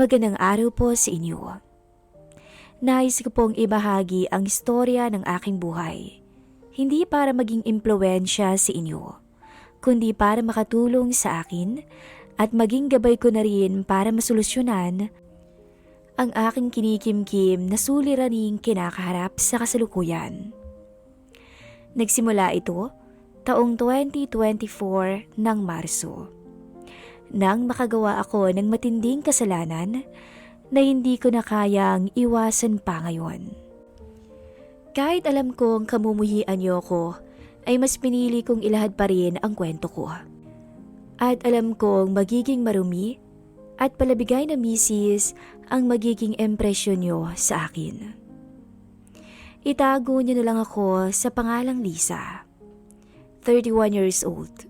Magandang araw po sa inyo. Nais ko pong ibahagi ang istorya ng aking buhay. Hindi para maging impluensya sa inyo, kundi para makatulong sa akin at maging gabay ko na rin para masolusyonan ang aking kinikimkim na suliraning kinakaharap sa kasalukuyan. Nagsimula ito taong 2024 ng Marso nang makagawa ako ng matinding kasalanan na hindi ko na kayang iwasan pa ngayon. Kahit alam kong kamumuhian niyo ko, ay mas pinili kong ilahad pa rin ang kwento ko. At alam kong magiging marumi at palabigay na misis ang magiging impresyon niyo sa akin. Itago niyo na lang ako sa pangalang Lisa. 31 years old.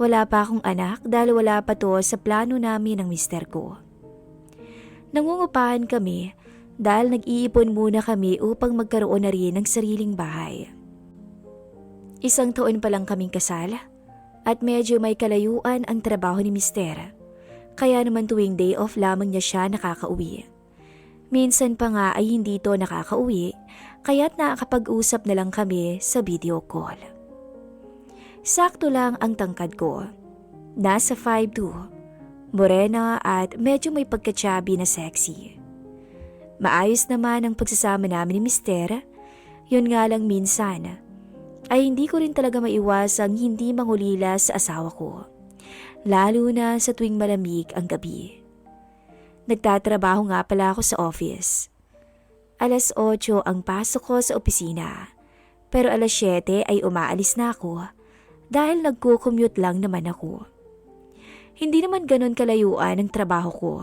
Wala pa akong anak dahil wala pa to sa plano namin ng mister ko. Nangungupahan kami dahil nag-iipon muna kami upang magkaroon na rin ng sariling bahay. Isang taon pa lang kaming kasal at medyo may kalayuan ang trabaho ni mister. Kaya naman tuwing day off lamang niya siya nakakauwi. Minsan pa nga ay hindi to nakakauwi kaya't nakakapag-usap na lang kami sa video call. Sakto lang ang tangkad ko. Nasa 5'2", morena at medyo may pagkatsabi na sexy. Maayos naman ang pagsasama namin ni Mister. Yun nga lang minsan, ay hindi ko rin talaga maiwasang hindi mangulila sa asawa ko. Lalo na sa tuwing malamig ang gabi. Nagtatrabaho nga pala ako sa office. Alas 8 ang pasok ko sa opisina. Pero alas 7 ay umaalis na ako dahil nagko-commute lang naman ako. Hindi naman ganon kalayuan ang trabaho ko.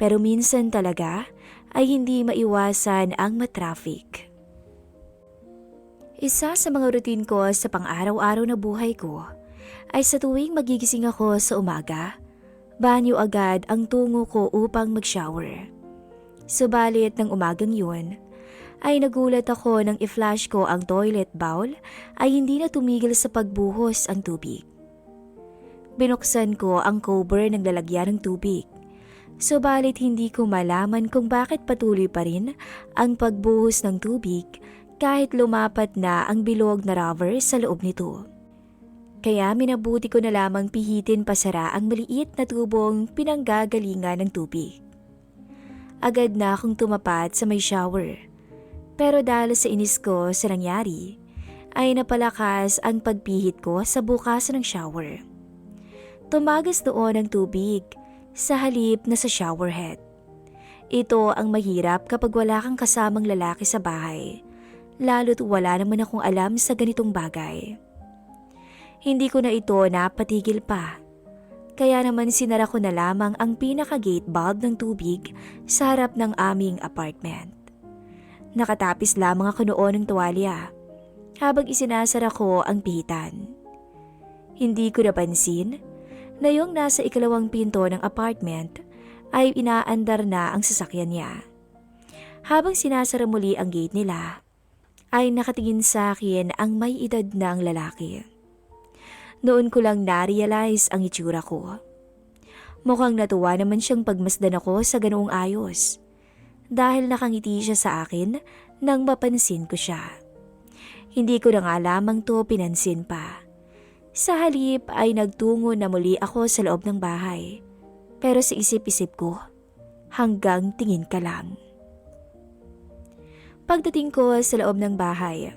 Pero minsan talaga ay hindi maiwasan ang matraffic. Isa sa mga routine ko sa pang-araw-araw na buhay ko ay sa tuwing magigising ako sa umaga, banyo agad ang tungo ko upang mag-shower. Subalit ng umagang yun, ay nagulat ako nang i-flash ko ang toilet bowl ay hindi na tumigil sa pagbuhos ang tubig. Binuksan ko ang cover ng lalagyan ng tubig. Subalit hindi ko malaman kung bakit patuloy pa rin ang pagbuhos ng tubig kahit lumapat na ang bilog na rubber sa loob nito. Kaya minabuti ko na lamang pihitin pasara ang maliit na tubong pinanggagalingan ng tubig. Agad na akong tumapat sa may shower pero dahil sa inis ko sa nangyari, ay napalakas ang pagpihit ko sa bukas ng shower. Tumagas doon ang tubig sa halip na sa shower head. Ito ang mahirap kapag wala kang kasamang lalaki sa bahay, lalo't wala naman akong alam sa ganitong bagay. Hindi ko na ito napatigil pa. Kaya naman sinara ko na lamang ang pinaka-gate bulb ng tubig sa harap ng aming apartment. Nakatapis lamang ako noon ng tuwalya habang isinasara ko ang pihitan. Hindi ko napansin na yung nasa ikalawang pinto ng apartment ay inaandar na ang sasakyan niya. Habang sinasara muli ang gate nila, ay nakatingin sa akin ang may edad na ang lalaki. Noon ko lang na-realize ang itsura ko. Mukhang natuwa naman siyang pagmasdan ako sa ganoong ayos dahil nakangiti siya sa akin nang mapansin ko siya. Hindi ko na nga lamang to pinansin pa. Sa halip ay nagtungo na muli ako sa loob ng bahay. Pero sa isip-isip ko, hanggang tingin ka lang. Pagdating ko sa loob ng bahay,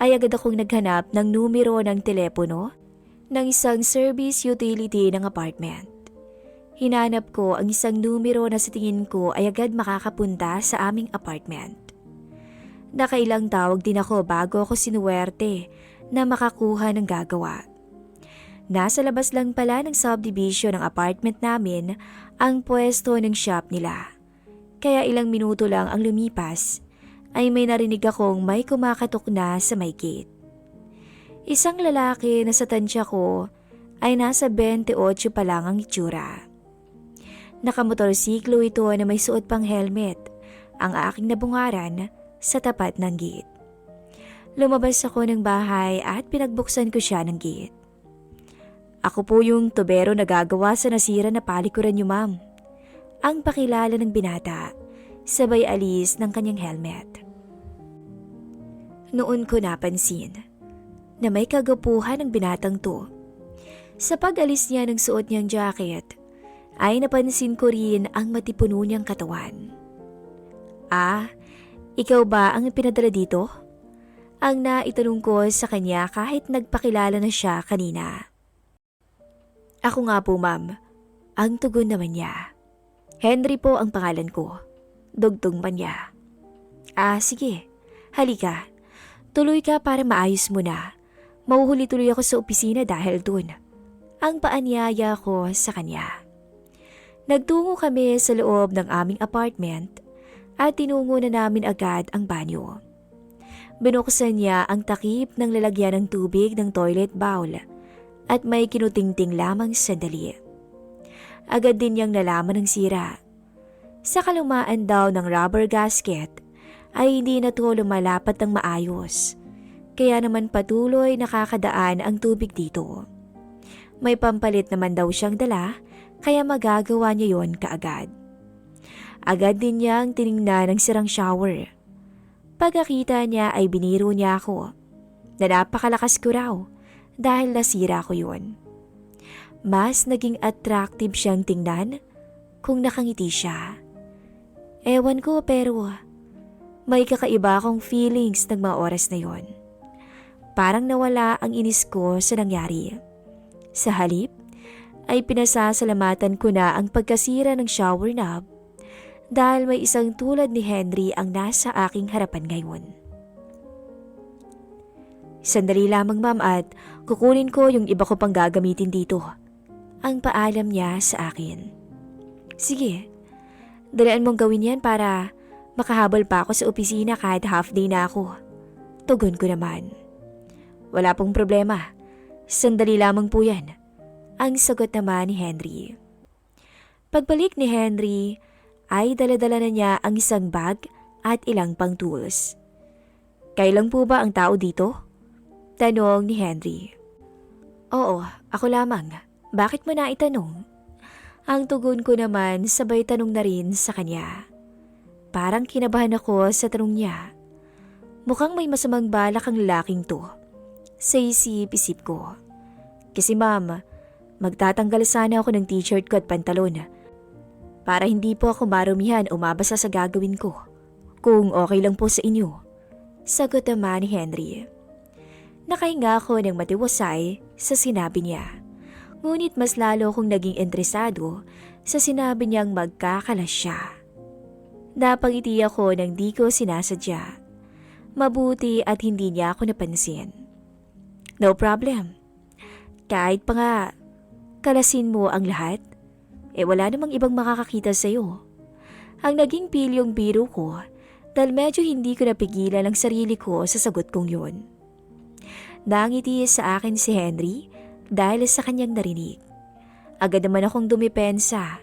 ay agad akong naghanap ng numero ng telepono ng isang service utility ng apartment. Hinanap ko ang isang numero na sa tingin ko ay agad makakapunta sa aming apartment. Nakailang tawag din ako bago ako sinuwerte na makakuha ng gagawa. Nasa labas lang pala ng subdivision ng apartment namin ang pwesto ng shop nila. Kaya ilang minuto lang ang lumipas ay may narinig akong may kumakatok na sa may gate. Isang lalaki na sa tansya ko ay nasa 28 pa lang ang itsura. Nakamotorsiklo ito na may suot pang helmet, ang aking nabungaran sa tapat ng gate. Lumabas ako ng bahay at pinagbuksan ko siya ng gate. Ako po yung tubero na gagawa sa nasira na palikuran niyo ma'am. ang pakilala ng binata sabay alis ng kanyang helmet. Noon ko napansin na may kagapuhan ng binatang to. Sa pag-alis niya ng suot niyang jacket, ay napansin ko rin ang matipuno niyang katawan. Ah, ikaw ba ang pinadala dito? Ang naitanong ko sa kanya kahit nagpakilala na siya kanina. Ako nga po ma'am, ang tugon naman niya. Henry po ang pangalan ko. Dugtong pa niya. Ah, sige. Halika. Tuloy ka para maayos mo na. Mauhuli tuloy ako sa opisina dahil dun. Ang paanyaya ko sa kanya. Nagtungo kami sa loob ng aming apartment at tinungo na namin agad ang banyo. Binuksan niya ang takip ng lalagyan ng tubig ng toilet bowl at may kinutingting lamang sandali. Agad din niyang nalaman ng sira. Sa kalumaan daw ng rubber gasket ay hindi na to lumalapat ng maayos. Kaya naman patuloy nakakadaan ang tubig dito. May pampalit naman daw siyang dala kaya magagawa niya yon kaagad. Agad din niyang tiningnan ang sirang shower. Pagkakita niya ay biniro niya ako na napakalakas ko raw dahil nasira ko yun. Mas naging attractive siyang tingnan kung nakangiti siya. Ewan ko pero may kakaiba akong feelings ng mga oras na yon. Parang nawala ang inis ko sa nangyari. Sa halip, ay pinasasalamatan ko na ang pagkasira ng shower knob dahil may isang tulad ni Henry ang nasa aking harapan ngayon. Sandali lamang ma'am at kukunin ko yung iba ko pang gagamitin dito. Ang paalam niya sa akin. Sige, dalaan mong gawin yan para makahabol pa ako sa opisina kahit half day na ako. Tugon ko naman. Wala pong problema. Sandali lamang po yan. Ang sagot naman ni Henry. Pagbalik ni Henry, ay daladala na niya ang isang bag at ilang pang tools. Kailan po ba ang tao dito? Tanong ni Henry. Oo, ako lamang. Bakit mo na itanong? Ang tugon ko naman sabay tanong na rin sa kanya. Parang kinabahan ako sa tanong niya. Mukhang may masamang balak ang lalaking to. Sa isip-isip ko. Kasi ma'am, magtatanggal sana ako ng t-shirt ko at pantalon para hindi po ako marumihan o mabasa sa gagawin ko. Kung okay lang po sa inyo. Sagot naman ni Henry. Nakahinga ako ng matiwasay sa sinabi niya. Ngunit mas lalo akong naging interesado sa sinabi niyang magkakalas siya. Napangiti ako nang di ko sinasadya. Mabuti at hindi niya ako napansin. No problem. Kahit pa nga, kalasin mo ang lahat, eh wala namang ibang makakakita sa'yo. Ang naging pilyong biro ko dahil medyo hindi ko napigilan ang sarili ko sa sagot kong yun. Nangiti sa akin si Henry dahil sa kanyang narinig. Agad naman akong dumipensa.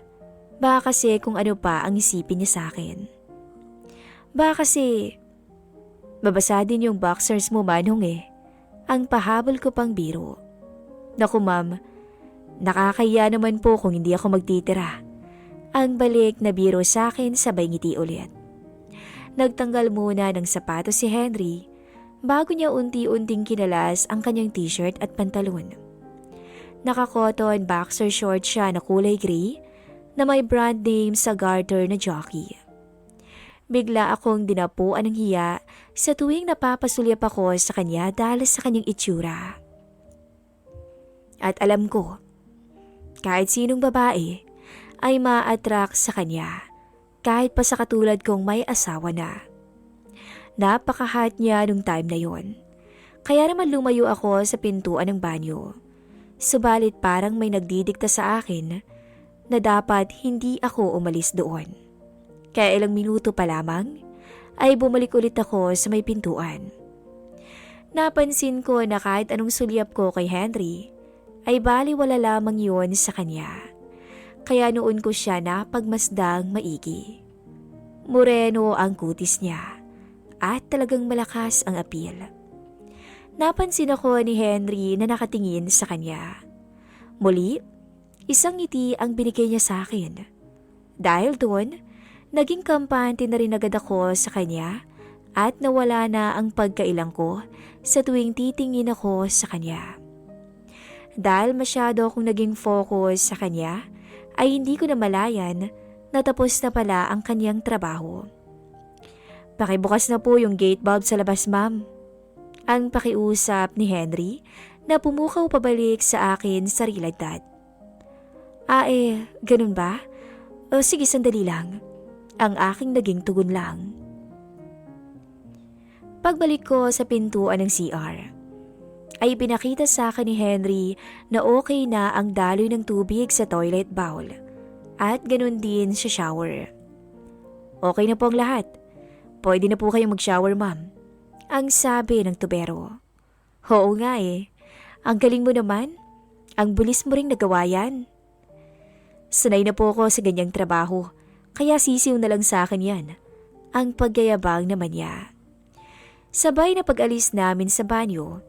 Baka kasi kung ano pa ang isipin niya sa akin. Baka kasi babasa din yung boxers mo manong eh. Ang pahabol ko pang biro. Naku ma'am, nakakaya naman po kung hindi ako magtitira. Ang balik na biro sa akin sabay ngiti ulit. Nagtanggal muna ng sapatos si Henry bago niya unti-unting kinalas ang kanyang t-shirt at pantalon. Nakakoton boxer short siya na kulay gray na may brand name sa garter na jockey. Bigla akong dinapuan ng hiya sa tuwing napapasulyap ako sa kanya dahil sa kanyang itsura. At alam ko, kahit sinong babae ay ma-attract sa kanya kahit pa sa katulad kong may asawa na. Napakahat niya nung time na yon. Kaya naman lumayo ako sa pintuan ng banyo. Subalit parang may nagdidikta sa akin na dapat hindi ako umalis doon. Kaya ilang minuto pa lamang ay bumalik ulit ako sa may pintuan. Napansin ko na kahit anong sulyap ko kay Henry ay baliwala lamang yun sa kanya. Kaya noon ko siya napagmasdang maigi. Moreno ang kutis niya at talagang malakas ang apil. Napansin ako ni Henry na nakatingin sa kanya. Muli, isang ngiti ang binigay niya sa akin. Dahil doon, naging kampante na rin agad ako sa kanya at nawala na ang pagkailang ko sa tuwing titingin ako sa kanya. Dahil masyado akong naging focus sa kanya, ay hindi ko na malayan na tapos na pala ang kanyang trabaho. Pakibukas na po yung gate bulb sa labas, ma'am. Ang pakiusap ni Henry na pumukaw pabalik sa akin sa realidad. Ah eh, ganun ba? O sige, sandali lang. Ang aking naging tugon lang. Pagbalik ko sa pintuan ng CR, ay pinakita sa akin ni Henry na okay na ang daloy ng tubig sa toilet bowl at ganun din sa shower. Okay na po ang lahat. Pwede na po kayong mag-shower, ma'am. Ang sabi ng tubero. Oo nga eh. Ang galing mo naman. Ang bulis mo ring nagawa yan. Sanay na po ako sa ganyang trabaho, kaya sisiw na lang sa akin yan. Ang paggayabang naman niya. Sabay na pag-alis namin sa banyo,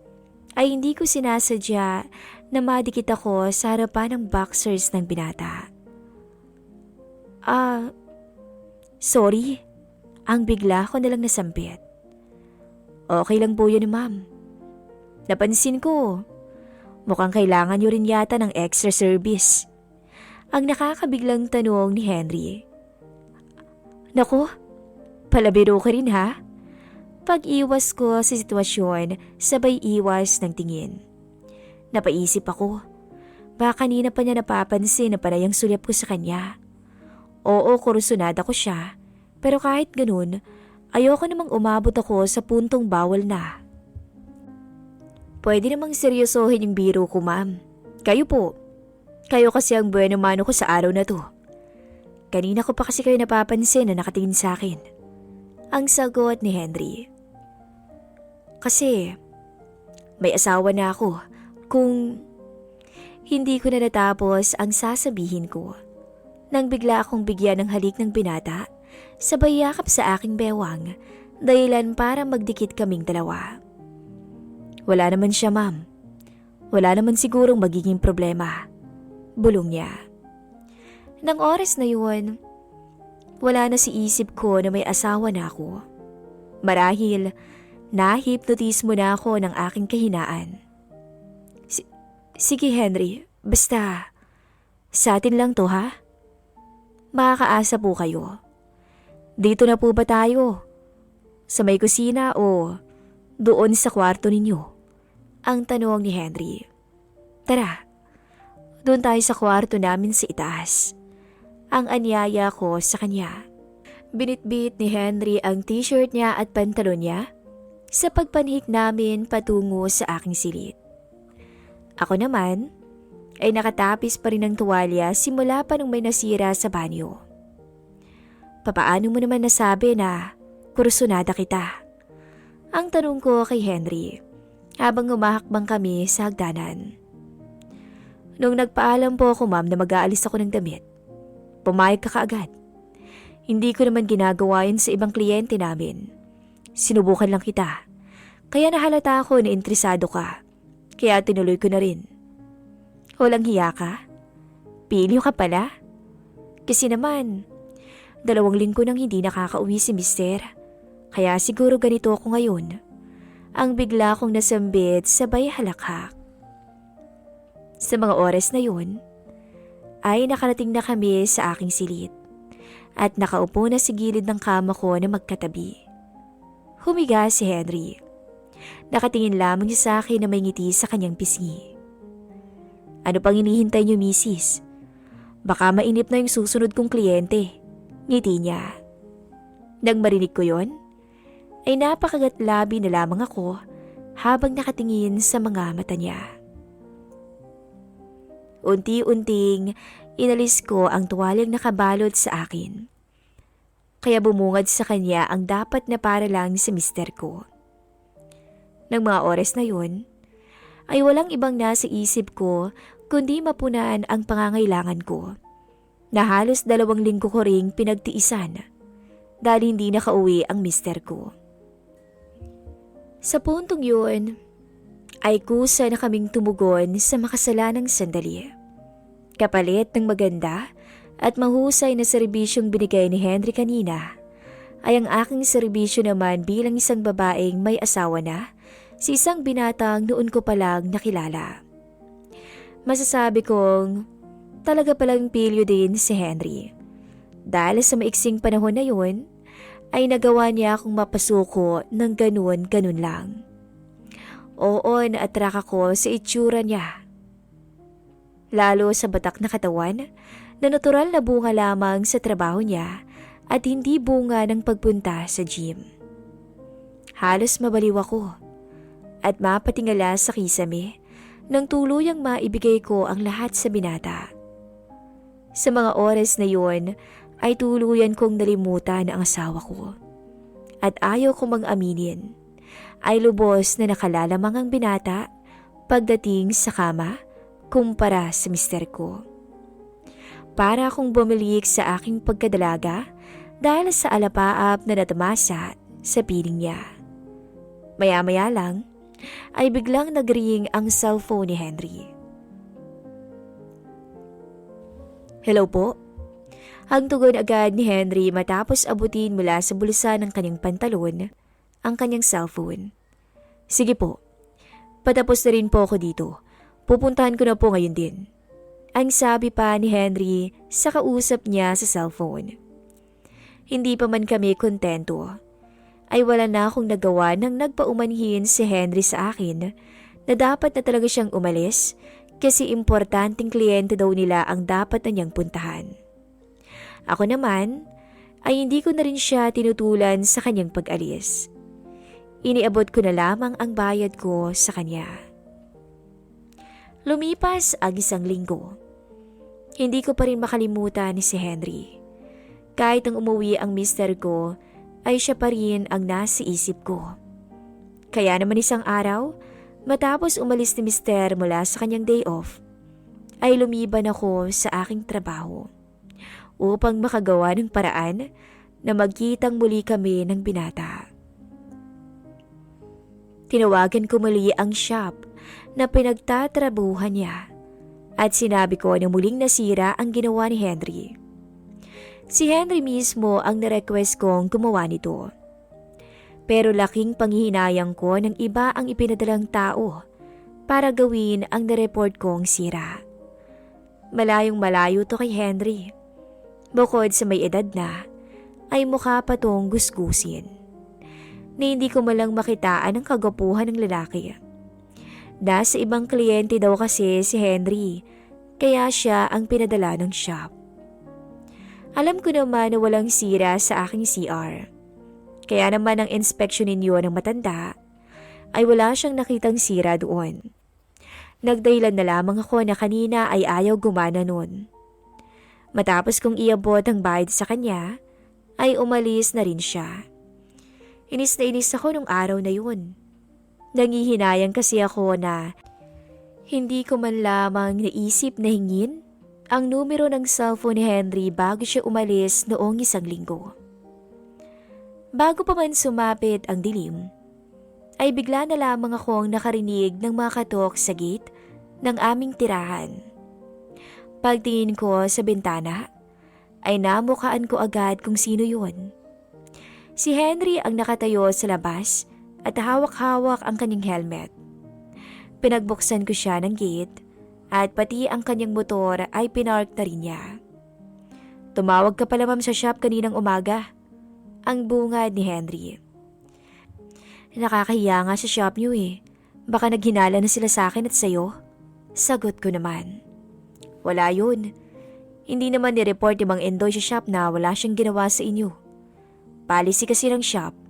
ay hindi ko sinasadya na madikit ako sa harapan ng boxers ng binata. Ah, sorry. Ang bigla ko nalang nasampit. Okay lang po yun, ma'am. Napansin ko, mukhang kailangan nyo rin yata ng extra service. Ang nakakabiglang tanong ni Henry. Nako, palabiro ka rin ha? Pag-iwas ko sa sitwasyon, sabay iwas ng tingin. Napaisip ako, baka kanina pa niya napapansin na panay ang sulyap ko sa kanya. Oo, kurusunada ko siya, pero kahit ganun, ayoko namang umabot ako sa puntong bawal na. Pwede namang seryosohin yung biro ko, ma'am. Kayo po. Kayo kasi ang bueno mano ko sa araw na to. Kanina ko pa kasi kayo napapansin na nakatingin sa akin. Ang sagot ni Henry. Kasi, may asawa na ako. Kung hindi ko na natapos ang sasabihin ko. Nang bigla akong bigyan ng halik ng binata, sabay yakap sa aking bewang, dahilan para magdikit kaming dalawa. Wala naman siya, ma'am. Wala naman sigurong magiging problema. Bulong niya. Nang oras na yun, wala na si isip ko na may asawa na ako. Marahil, nahipnotis na ako ng aking kahinaan. Si- Sige Henry, basta, sa atin lang to ha? Makakaasa po kayo. Dito na po ba tayo? Sa may kusina o doon sa kwarto ninyo? Ang tanong ni Henry. Tara, doon tayo sa kwarto namin sa itaas. Ang anyaya ko sa kanya. Binitbit ni Henry ang t-shirt niya at pantalon niya sa pagpanhik namin patungo sa aking silid. Ako naman ay nakatapis pa rin ng tuwalya simula pa nung may nasira sa banyo. Papaano mo naman nasabi na kursunada kita? Ang tanong ko kay Henry habang umahakbang kami sa hagdanan. Nung nagpaalam po ako ma'am na mag-aalis ako ng damit, pumayag ka kaagad. Hindi ko naman ginagawa yun sa ibang kliyente namin. Sinubukan lang kita. Kaya nahalata ako na interesado ka. Kaya tinuloy ko na rin. Walang hiya ka? Pilyo ka pala? Kasi naman, dalawang linggo nang hindi nakakauwi si mister. Kaya siguro ganito ako ngayon. Ang bigla kong nasambit sabay halakhak. Sa mga oras na yun, ay nakarating na kami sa aking silid at nakaupo na sa gilid ng kama ko na magkatabi. Humiga si Henry. Nakatingin lamang niya sa akin na may ngiti sa kanyang pisngi. Ano pang inihintay niyo, misis? Baka mainip na yung susunod kong kliyente. Ngiti niya. Nang marinig ko yon, ay napakagatlabi na lamang ako habang nakatingin sa mga mata niya. Unti-unting inalis ko ang tuwalyang nakabalot sa akin. Kaya bumungad sa kanya ang dapat na para lang sa mister ko. Nang mga oras na yun, ay walang ibang nasa isip ko kundi mapunaan ang pangangailangan ko. Na halos dalawang linggo ko ring pinagtiisan dahil hindi nakauwi ang mister ko. Sa puntong yun, ay kusa na kaming tumugon sa makasalanang sandali. Kapalit ng maganda at mahusay na serbisyong binigay ni Henry kanina ay ang aking serbisyo naman bilang isang babaeng may asawa na si isang binatang noon ko palang nakilala. Masasabi kong talaga palang pilyo din si Henry. Dahil sa maiksing panahon na yun, ay nagawa niya akong mapasuko ng ganun-ganun lang. Oo, naatrak ako sa itsura niya. Lalo sa batak na katawan na natural na bunga lamang sa trabaho niya at hindi bunga ng pagpunta sa gym. Halos mabaliw ako at mapatingala sa kisame nang tuluyang maibigay ko ang lahat sa binata. Sa mga oras na yun ay tuluyan kong nalimutan ang asawa ko. At ayaw ko mang-aminin ay lubos na nakalalamang ang binata pagdating sa kama kumpara sa mister ko. Para akong bumilik sa aking pagkadalaga dahil sa alapaap na natamasa sa piling niya. Maya-maya lang ay biglang nagring ang cellphone ni Henry. Hello po? Ang tugon agad ni Henry matapos abutin mula sa bulsa ng kanyang pantalon ang kanyang cellphone. Sige po, patapos na rin po ako dito. Pupuntahan ko na po ngayon din. Ang sabi pa ni Henry sa kausap niya sa cellphone. Hindi pa man kami kontento. Ay wala na akong nagawa nang nagpaumanhin si Henry sa akin na dapat na talaga siyang umalis kasi importanteng kliyente daw nila ang dapat na niyang puntahan. Ako naman ay hindi ko na rin siya tinutulan sa kanyang pag-alis. Iniabot ko na lamang ang bayad ko sa kanya. Lumipas ang isang linggo. Hindi ko pa rin makalimutan ni si Henry. Kahit ang umuwi ang mister ko, ay siya pa rin ang nasa isip ko. Kaya naman isang araw, matapos umalis ni mister mula sa kanyang day off, ay lumiban ako sa aking trabaho upang makagawa ng paraan na magkitang muli kami ng binata. Tinawagan ko muli ang shop na pinagtatrabuhan niya at sinabi ko na muling nasira ang ginawa ni Henry. Si Henry mismo ang na-request kong gumawa nito. Pero laking panghihinayang ko ng iba ang ipinadalang tao para gawin ang na-report kong sira. Malayong malayo to kay Henry. Bukod sa may edad na, ay mukha pa tong gusgusin. Na hindi ko malang makitaan ang kagapuhan ng lalaki. Nasa ibang kliyente daw kasi si Henry, kaya siya ang pinadala ng shop. Alam ko naman na walang sira sa aking CR. Kaya naman ang inspection ninyo ng matanda ay wala siyang nakitang sira doon. Nagdahilan na lamang ako na kanina ay ayaw gumana noon. Matapos kong iabot ang bayad sa kanya, ay umalis na rin siya. Inis na inis ako nung araw na yun. Nangihinayang kasi ako na hindi ko man lamang naisip na hingin ang numero ng cellphone ni Henry bago siya umalis noong isang linggo. Bago pa man sumapit ang dilim, ay bigla na lamang akong nakarinig ng mga katok sa gate ng aming tirahan. Pagtingin ko sa bintana, ay namukaan ko agad kung sino yun. Si Henry ang nakatayo sa labas at hawak-hawak ang kanyang helmet. Pinagbuksan ko siya ng gate at pati ang kanyang motor ay pinark na rin niya. Tumawag ka pala ma'am sa shop kaninang umaga. Ang bungad ni Henry. Nakakahiya nga sa shop niyo eh. Baka naghinala na sila sa akin at sayo. Sagot ko naman. Wala yun. Hindi naman ni-report ni Mang Endoy sa shop na wala siyang ginawa sa inyo. Policy kasi ng shop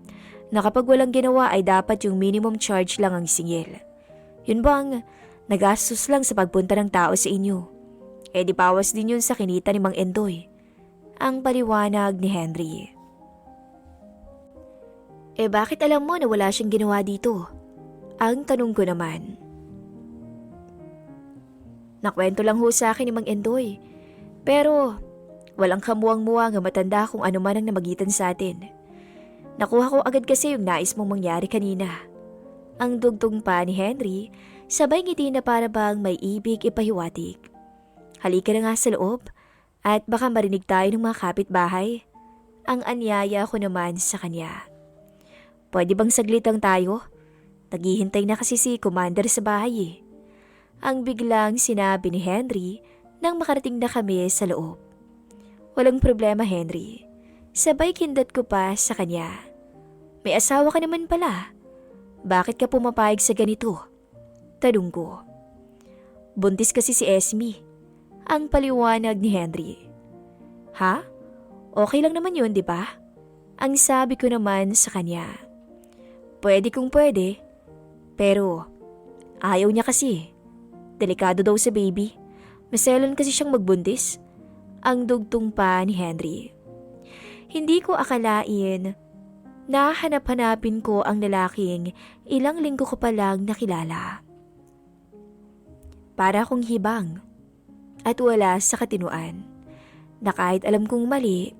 na kapag walang ginawa ay dapat yung minimum charge lang ang singil. Yun bang nagastos lang sa pagpunta ng tao sa inyo? Eh di bawas din yun sa kinita ni Mang Endoy. Ang paliwanag ni Henry. Eh bakit alam mo na wala siyang ginawa dito? Ang tanong ko naman. Nakwento lang ho sa akin ni Mang Endoy. Pero walang kamuwang-muwang nga matanda kung ano man ang namagitan sa atin. Nakuha ko agad kasi yung nais mong mangyari kanina. Ang dugtong pa ni Henry, sabay ngiti na para bang may ibig ipahiwatig. Halika na nga sa loob At baka marinig tayo ng mga kapitbahay. Ang anyaya ko naman sa kanya. Pwede bang saglit lang tayo? Naghihintay na kasi si Commander sa bahay eh. Ang biglang sinabi ni Henry nang makarating na kami sa loob. Walang problema Henry. Sabay kindat ko pa sa kanya. May asawa ka naman pala. Bakit ka pumapayag sa ganito? Tanong ko. Buntis kasi si Esme. Ang paliwanag ni Henry. Ha? Okay lang naman yun, di ba? Ang sabi ko naman sa kanya. Pwede kung pwede. Pero, ayaw niya kasi. Delikado daw sa baby. Maselan kasi siyang magbuntis. Ang dugtong pa ni Henry. Hindi ko akalain nahanap-hanapin ko ang lalaking ilang linggo ko pa lang nakilala. Para akong hibang at wala sa katinuan na kahit alam kong mali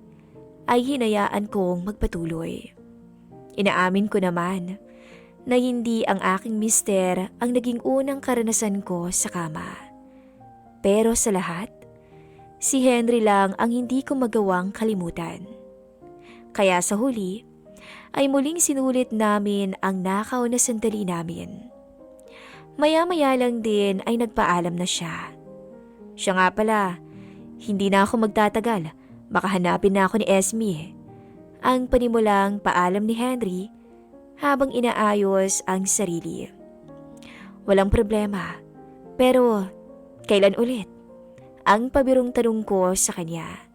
ay hinayaan kong magpatuloy. Inaamin ko naman na hindi ang aking mister ang naging unang karanasan ko sa kama. Pero sa lahat, si Henry lang ang hindi ko magawang kalimutan. Kaya sa huli, ay muling sinulit namin ang nakaw na sandali namin. Maya-maya lang din ay nagpaalam na siya. Siya nga pala, hindi na ako magtatagal, baka hanapin na ako ni Esme. Ang panimulang paalam ni Henry habang inaayos ang sarili. Walang problema, pero kailan ulit? Ang pabirong tanong ko sa kanya.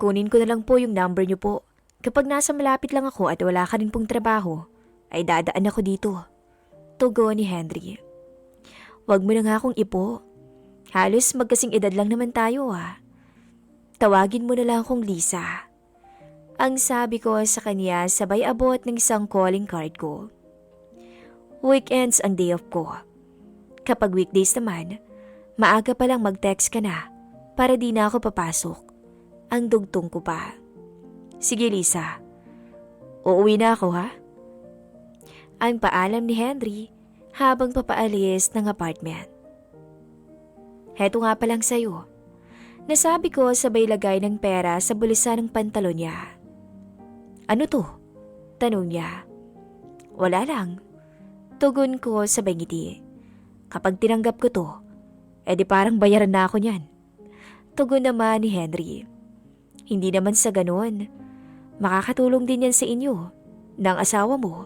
Kunin ko na lang po yung number niyo po. Kapag nasa malapit lang ako at wala ka rin pong trabaho, ay dadaan ako dito. Tugo ni Henry. Huwag mo na nga akong ipo. Halos magkasing edad lang naman tayo ah. Tawagin mo na lang akong Lisa. Ang sabi ko sa kanya sabay abot ng isang calling card ko. Weekends ang day off ko. Kapag weekdays naman, maaga pa lang mag-text ka na para di na ako papasok. Ang dugtong ko pa. Sige Lisa, uuwi na ako ha? Ang paalam ni Henry habang papaalis ng apartment. Heto nga palang sa'yo. Nasabi ko sabay lagay ng pera sa bulisan ng pantalon niya. Ano to? Tanong niya. Wala lang. Tugon ko sa ngiti. Kapag tinanggap ko to, edi parang bayaran na ako niyan. Tugon naman ni Henry. Hindi naman sa ganun. Makakatulong din yan sa inyo, ng asawa mo.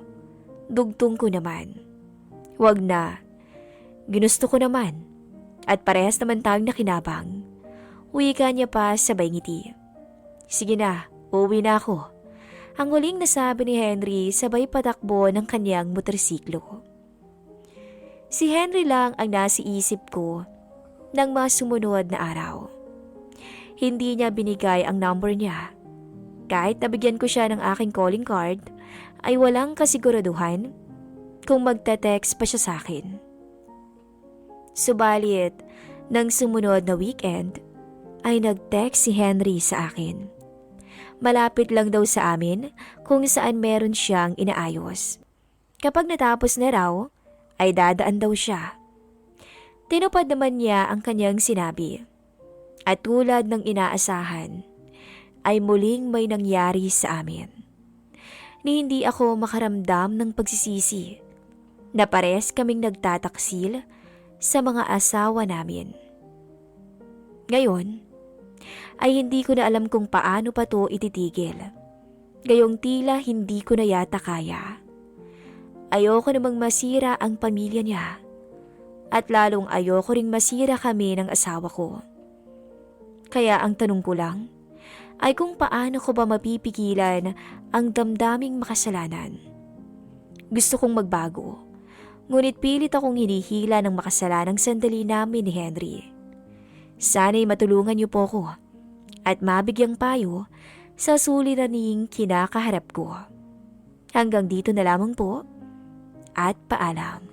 Dugtong ko naman. Wag na. Ginusto ko naman. At parehas naman tayong nakinabang. Wika niya pa sabay ngiti. Sige na, uuwi na ako. Ang huling nasabi ni Henry sabay patakbo ng kanyang motorsiklo. Si Henry lang ang nasa isip ko ng mga sumunod na araw. Hindi niya binigay ang number niya. Kahit nabigyan ko siya ng aking calling card, ay walang kasiguraduhan kung magte-text pa siya sa akin. Subalit, nang sumunod na weekend, ay nag-text si Henry sa akin. Malapit lang daw sa amin kung saan meron siyang inaayos. Kapag natapos na raw, ay dadaan daw siya. Tinupad naman niya ang kanyang sinabi. At tulad ng inaasahan, ay muling may nangyari sa amin. Ni hindi ako makaramdam ng pagsisisi na pares kaming nagtataksil sa mga asawa namin. Ngayon, ay hindi ko na alam kung paano pa to ititigil. Gayong tila hindi ko na yata kaya. Ayoko namang masira ang pamilya niya. At lalong ayoko ring masira kami ng asawa ko. Kaya ang tanong ko lang, ay kung paano ko ba mapipigilan ang damdaming makasalanan. Gusto kong magbago, ngunit pilit akong hinihila ng makasalanang sandali namin ni Henry. Sana'y matulungan niyo po ko at mabigyang payo sa suliraning kinakaharap ko. Hanggang dito na lamang po at paalam.